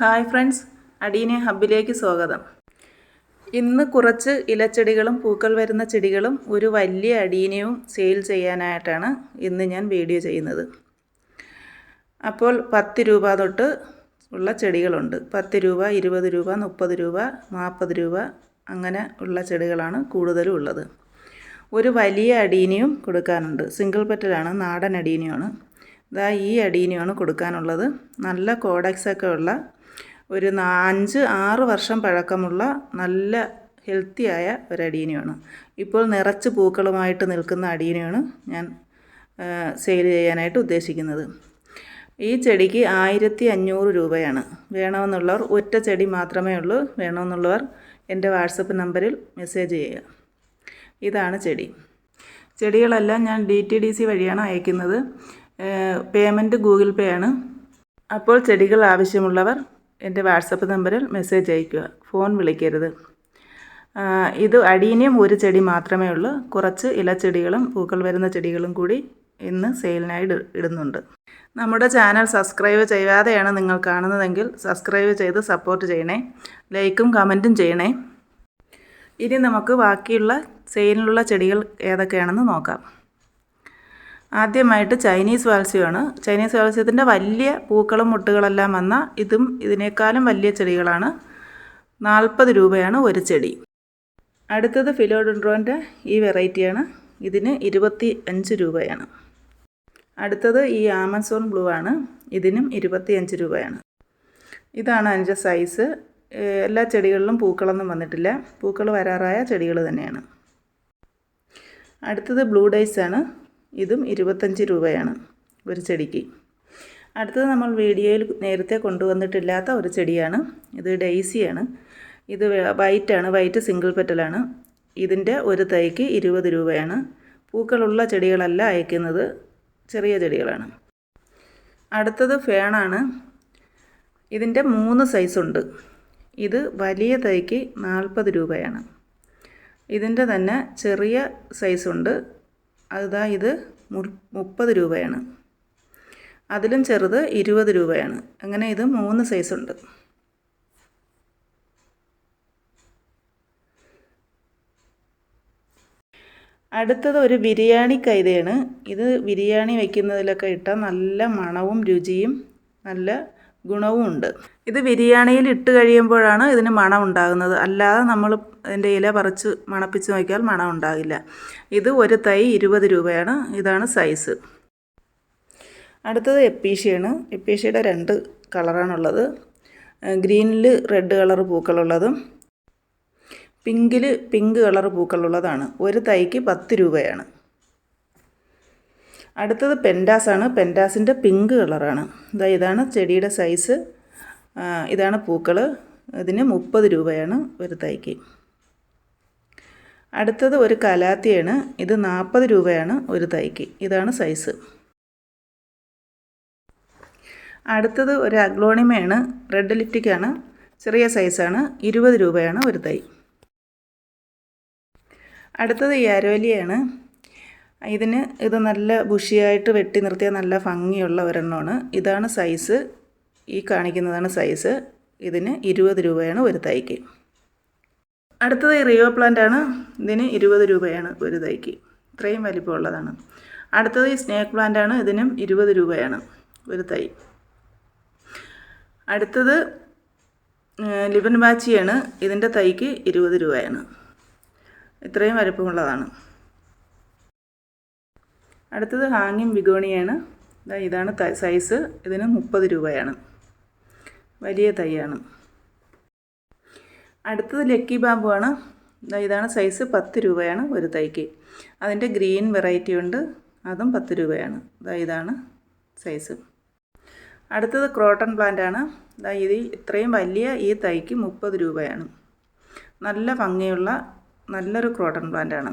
Hi friends അടീനെ ഹബിലേക്ക് സ്വാഗതം. ഇന്ന് കുറച്ച് ഇലച്ചെടികളും പൂക്കൾ വരുന്ന ചെടികളും ഒരു വലിയ അടീനയും സെയിൽ ചെയ്യാനായിട്ടാണ് ഇന്ന് ഞാൻ വീഡിയോ ചെയ്യുന്നത്. അപ്പോൾ പത്ത് രൂപ തൊട്ട് ഉള്ള ചെടികളുണ്ട്. പത്ത് രൂപ ഇരുപത് രൂപ മുപ്പത് രൂപ നാൽപ്പത് രൂപ അങ്ങനെ ഉള്ള ചെടികളാണ് കൂടുതലും ഉള്ളത്. ഒരു വലിയ അടീനയും കൊടുക്കാനുണ്ട്. സിംഗിൾ പെറ്റലാണ് നാടൻ അടീനയാണ് ഇതാ ഈ അടീനയാണ് കൊടുക്കാനുള്ളത്. നല്ല കോഡക്സൊക്കെ ഉള്ള ഒരു അഞ്ച് ആറ് വർഷം പഴക്കമുള്ള നല്ല ഹെൽത്തിയായ ഒരു അടീനയാണ്. ഇപ്പോൾ നിറച്ച് പൂക്കളുമായിട്ട് നിൽക്കുന്ന അടീനയാണ് ഞാൻ സെയിൽ ചെയ്യാനായിട്ട് ഉദ്ദേശിക്കുന്നത്. ഈ ചെടിക്ക് ആയിരത്തി അഞ്ഞൂറ് രൂപയാണ്. വേണമെന്നുള്ളവർ ഒറ്റ ചെടി മാത്രമേ ഉള്ളൂ. വേണമെന്നുള്ളവർ എന്റെ വാട്സപ്പ് നമ്പറിൽ മെസ്സേജ് ചെയ്യുക. ഇതാണ് ചെടി. ചെടികളെല്ലാം ഞാൻ ഡി ടി ഡി സി വഴിയാണ് അയക്കുന്നത്. പേയ്മെന്റ് ഗൂഗിൾ പേ ആണ്. അപ്പോൾ ചെടികൾ ആവശ്യമുള്ളവർ എന്റെ വാട്സപ്പ് നമ്പറിൽ മെസ്സേജ് അയയ്ക്കുക. ഫോൺ വിളിക്കരുത്. ഇത് അടീനിയം ഒരു ചെടി മാത്രമേ ഉള്ളൂ. കുറച്ച് ഇലച്ചെടികളും പൂക്കൾ വരുന്ന ചെടികളും കൂടി ഇന്ന് സെയിലിനായി ഇടുന്നുണ്ട്. നമ്മുടെ ചാനൽ സബ്സ്ക്രൈബ് ചെയ്യാതെയാണ് നിങ്ങൾ കാണുന്നതെങ്കിൽ സബ്സ്ക്രൈബ് ചെയ്ത് സപ്പോർട്ട് ചെയ്യണേ. ലൈക്കും കമന്റും ചെയ്യണേ. ഇനി നമുക്ക് ബാക്കിയുള്ള സെയിലിലുള്ള ചെടികൾ ഏതൊക്കെയാണെന്ന് നോക്കാം. ആദ്യമായിട്ട് ചൈനീസ് വാത്സ്യമാണ്. ചൈനീസ് വാത്സ്യത്തിന്റെ വലിയ പൂക്കളും മുട്ടുകളെല്ലാം വന്ന ഇതും ഇതിനേക്കാളും വലിയ ചെടികളാണ്. നാൽപ്പത് രൂപയാണ് ഒരു ചെടി. അടുത്തത് ഫിലോഡൻഡ്രോന്റെ ഈ വെറൈറ്റിയാണ്. ഇതിന് ഇരുപത്തി അഞ്ച് രൂപയാണ്. അടുത്തത് ഈ ആമസോൺ ബ്ലൂ ആണ്. ഇതിനും ഇരുപത്തി അഞ്ച് രൂപയാണ്. ഇതാണ് അതിന്റെ സൈസ്. എല്ലാ ചെടികളിലും പൂക്കളൊന്നും വന്നിട്ടില്ല. പൂക്കൾ വരാറായ ചെടികൾ തന്നെയാണ്. അടുത്തത് ബ്ലൂ ഡൈസ് ആണ്. ഇതും ഇരുപത്തഞ്ച് രൂപയാണ് ഒരു ചെടിക്ക്. അടുത്തത് നമ്മൾ വീഡിയോയിൽ നേരത്തെ കൊണ്ടുവന്നിട്ടില്ലാത്ത ഒരു ചെടിയാണ്. ഇത് ഡെയ്സിയാണ്. ഇത് വൈറ്റാണ് വൈറ്റ് സിംഗിൾ പെറ്റലാണ്. ഇതിന്റെ ഒരു തൈക്ക് ഇരുപത് രൂപയാണ്. പൂക്കളുള്ള ചെടികളല്ല അയക്കുന്നത് ചെറിയ ചെടികളാണ്. അടുത്തത് ഫേണാണ്. ഇതിന്റെ മൂന്ന് സൈസുണ്ട്. ഇത് വലിയ തൈക്ക് നാൽപ്പത് രൂപയാണ്. ഇതിന്റെ തന്നെ ചെറിയ സൈസുണ്ട്. അതാ ഇത് മുപ്പത് രൂപയാണ്. അതിലും ചെറുത് ഇരുപത് രൂപയാണ്. അങ്ങനെ ഇത് മൂന്ന് സൈസുണ്ട് അടുത്തത് ഒരു ബിരിയാണി കൈതയാണ്. ഇത് ബിരിയാണി വയ്ക്കുന്നതിലൊക്കെ ഇട്ടാൽ നല്ല മണവും രുചിയും നല്ല ഗുണവും ഉണ്ട്. ഇത് ബിരിയാണിയിൽ ഇട്ട് കഴിയുമ്പോഴാണ് ഇതിന് മണം ഉണ്ടാകുന്നത്. അല്ലാതെ നമ്മൾ അതിന്റെ ഇല പറിച്ച് മണപ്പിച്ച് നോക്കിയാൽ മണം ഉണ്ടാകില്ല. ഇത് ഒരു തൈ ഇരുപത് രൂപയാണ്. ഇതാണ് സൈസ്. അടുത്തത് എപ്പീഷയാണ് എപ്പീഷയുടെ രണ്ട് കളറാണുള്ളത്. ഗ്രീനിൽ റെഡ് കളർ പൂക്കളുള്ളതും പിങ്കിൽ പിങ്ക് കളർ പൂക്കളുള്ളതാണ്. ഒരു തൈക്ക് പത്ത് രൂപയാണ്. അടുത്തത് പെൻഡാസാണ് പെൻഡാസിന്റെ പിങ്ക് കളറാണ് ഇതാ ഇതാണ് ചെടിയുടെ സൈസ് ഇതാണ് പൂക്കൾ ഇതിന് മുപ്പത് രൂപയാണ് ഒരു തൈക്ക് അടുത്തത് ഒരു കലാത്തിയാണ്. ഇത് നാൽപ്പത് രൂപയാണ് ഒരു തൈക്ക് ഇതാണ് സൈസ് അടുത്തത് ഒരു അഗ്ലോണിമയാണ്. റെഡ് ലിപ്റ്റിക്കാണ് ചെറിയ സൈസാണ് ഇരുപത് രൂപയാണ് ഒരു തൈ അടുത്തത് ഈ അരോലിയാണ് ഇതിന് ഇത് നല്ല ബുഷിയായിട്ട് വെട്ടി നിർത്തിയ നല്ല ഭംഗിയുള്ള ഒരെണ്ണമാണ്. ഇതാണ് സൈസ് ഈ കാണിക്കുന്നതാണ് സൈസ് ഇതിന് ഇരുപത് രൂപയാണ് ഒരു തൈക്ക് അടുത്തത് ഈ റിയോ പ്ലാന്റ് ആണ്. ഇതിന് ഇരുപത് രൂപയാണ് ഒരു തൈക്ക് ഇത്രയും വലിപ്പമുള്ളതാണ്. അടുത്തത് ഈ സ്നേക്ക് പ്ലാന്റ് ആണ്. ഇതിനും ഇരുപത് രൂപയാണ് ഒരു തൈ അടുത്തത് ലിബൻ ബാച്ചിയാണ്. ഇതിന്റെ തൈക്ക് ഇരുപത് രൂപയാണ്. ഇത്രയും വലിപ്പമുള്ളതാണ്. അടുത്തത് ഹാങ്ങിങ് ബിഗോണിയാണ് ഇതാണ് സൈസ്. ഇതിന് മുപ്പത് രൂപയാണ്. വലിയ തൈയാണ്. അടുത്തത് ലക്കി ബാബു ആണ് ദാ ഇതാണ് സൈസ് പത്ത് രൂപയാണ് ഒരു തൈക്ക്. അതിന്റെ ഗ്രീൻ വെറൈറ്റി ഉണ്ട്. അതും പത്ത് രൂപയാണ്. ഇതാണ് സൈസ്. അടുത്തത് ക്രോട്ടൺ പ്ലാന്റ് ആണ് ഇത് ഇത്രയും വലിയ ഈ തൈക്ക് മുപ്പത് രൂപയാണ്. നല്ല ഭംഗിയുള്ള നല്ലൊരു ക്രോട്ടൺ പ്ലാന്റ് ആണ്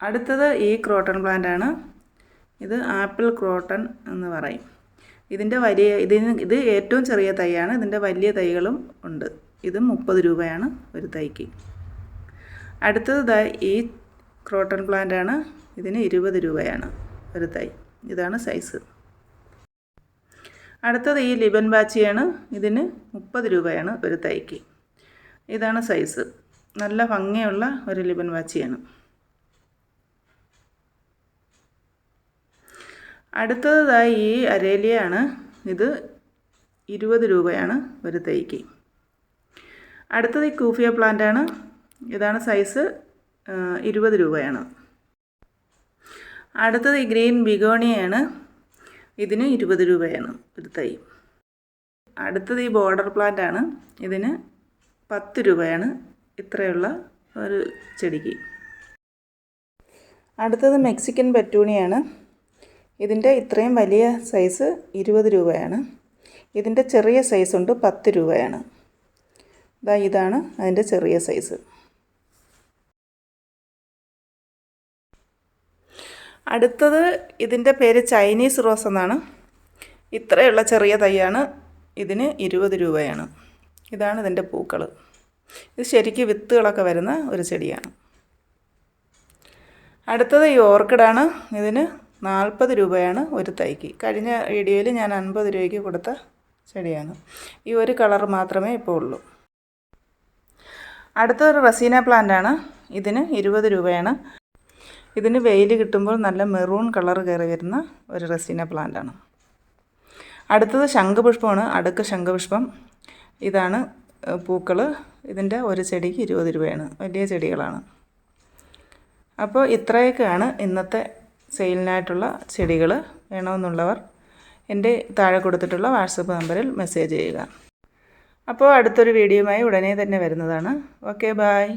അടുത്തത് ഈ ക്രോട്ടൺ പ്ലാന്റ് ആണ്. ഇത് ആപ്പിൾ ക്രോട്ടൺ എന്ന് പറയും. ഇതിന്റെ വലിയ ഇതിന് ഇത് ഏറ്റവും ചെറിയ തൈയാണ്. ഇതിന്റെ വലിയ തൈകളും ഉണ്ട്. ഇത് മുപ്പത് രൂപയാണ് ഒരു തൈക്ക്. അടുത്തത് ഈ ക്രോട്ടൺ പ്ലാന്റ് ആണ്. ഇതിന് ഇരുപത് രൂപയാണ് ഒരു തൈ. ഇതാണ് സൈസ് അടുത്തത് ഈ ലിബൻ ബാച്ചിയാണ്. ഇതിന് മുപ്പത് രൂപയാണ് ഒരു തൈക്ക്. ഇതാണ് സൈസ് നല്ല ഭംഗിയുള്ള ഒരു ലിബൻ വാച്ചിയാണ് അടുത്തതായി ഈ അരേലിയാണ് ഇത് ഇരുപത് രൂപയാണ് ഒരു തൈക്ക്. അടുത്തത് ഈ കൂഫിയ പ്ലാന്റാണ്. ഇതാണ് സൈസ് ഇരുപത് രൂപയാണ്. അടുത്തത് ഈ ഗ്രീൻ ബിഗോണിയാണ് ഇതിന് ഇരുപത് രൂപയാണ് ഒരു തൈ. അടുത്തത് ഈ ബോർഡർ പ്ലാന്റ് ആണ് ഇതിന് പത്ത് രൂപയാണ് ഇത്രയുള്ള ഒരു ചെടിക്ക്. അടുത്തത് മെക്സിക്കൻ പറ്റൂണിയാണ്. ഇതിന്റെ ഇത്രയും വലിയ സൈസ് ഇരുപത് രൂപയാണ്. ഇതിന്റെ ചെറിയ സൈസ് ഉണ്ട് പത്ത് രൂപയാണ്. ഇതാ ഇതാണ് അതിന്റെ ചെറിയ സൈസ്. അടുത്തത് ഇതിന്റെ പേര് ചൈനീസ് റോസ് എന്നാണ്. ഇത്രയുള്ള ചെറിയ തൈയാണ്. ഇതിന് ഇരുപത് രൂപയാണ്. ഇതാണ് ഇതിന്റെ പൂക്കൾ ഇത് ശരിക്കും വിത്തുകളൊക്കെ വരുന്ന ഒരു ചെടിയാണ്. അടുത്തത് ഈ ഓർക്കിഡാണ്. ഇതിന് നാൽപ്പത് രൂപയാണ് ഒരു തൈക്ക്. കഴിഞ്ഞ വീഡിയോയിൽ ഞാൻ അൻപത് രൂപയ്ക്ക് കൊടുത്ത ചെടിയാണ്. ഈ ഒരു കളർ മാത്രമേ ഇപ്പോൾ ഉള്ളൂ. അടുത്തൊരു റസീന പ്ലാന്റാണ് ഇതിന് ഇരുപത് രൂപയാണ്. ഇതിന് വെയിൽ കിട്ടുമ്പോൾ നല്ല മെറൂൺ കളർ കയറി വരുന്ന ഒരു റസീന പ്ലാന്റാണ് അടുത്തത് ശംഖുപുഷ്പമാണ്. അടുക്ക ശംഖുപുഷ്പം. ഇതാണ് പൂക്കൾ ഇതിന്റെ ഒരു ചെടിക്ക് ഇരുപത് രൂപയാണ്. വലിയ ചെടികളാണ്. അപ്പോൾ ഇത്രയൊക്കെയാണ് ഇന്നത്തെ സെയിലിനായിട്ടുള്ള ചെടികൾ വേണമെന്നുള്ളവർ എന്റെ താഴെ കൊടുത്തിട്ടുള്ള വാട്സപ്പ് നമ്പറിൽ മെസ്സേജ് ചെയ്യുക. അപ്പോൾ അടുത്തൊരു വീഡിയോയുമായി ഉടനെ തന്നെ വരുന്നതാണ്. Okay bye